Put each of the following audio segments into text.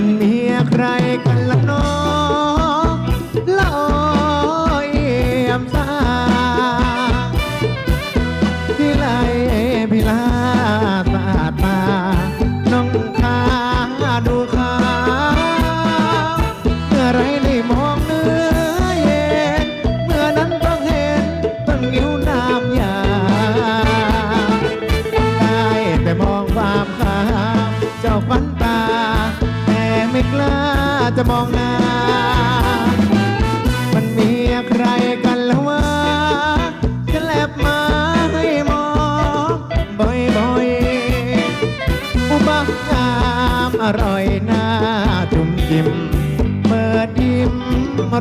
มันมีใครกันล่ะน้องลอยเอียมตาพี่ไลพี่ลาตาตาน้องขาดูขาเมื่อไรได้มองเนื้อเย็นเมื่อนั้นต้องเห็นต้องยิ้วน้ำยาได้แต่มองความขาเจ้าฝันตา กล้าจะมองหน้า มันมีใครกันแล้ววะจะแลบมาให้มองบ่อยๆอุบักงามอร่อยหน้าจุ่มจิ้มเปิดยิ้ม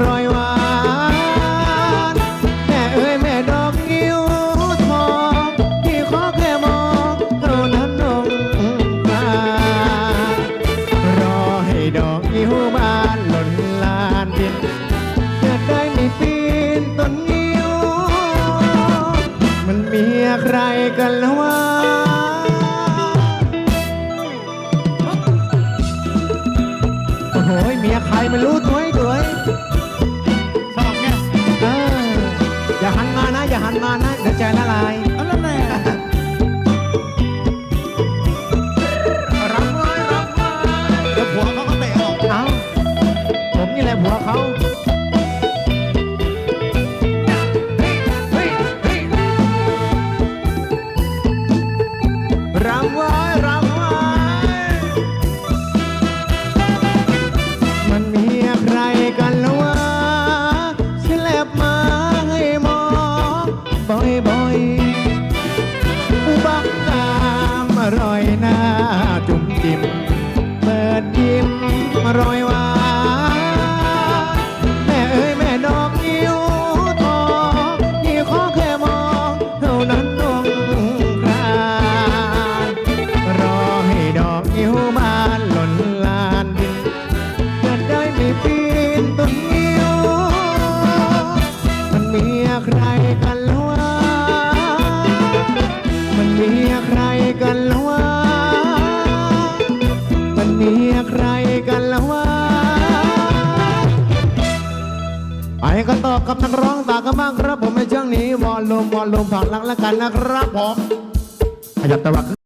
รอย กันแล้ววะโอ้โหเมียใครไม่รู้ตัวให้ด้วยชอบไงเอออย่าหันมานะ อย่าหันมานะเดี๋ยวใจละลายเอาแล้วแน่รับไว้รับไว้เดี๋ยวผัวเขาก็เตะออก เอาผมนี่แหละผัวเขา ร่อยน่า ก็ตอบกับนักร้องตากันบ้างครับผมในช่วงนี้วอลลุ่มวอลลุ่มผักหลังแล้วกันนะครับผมขยับตะวัก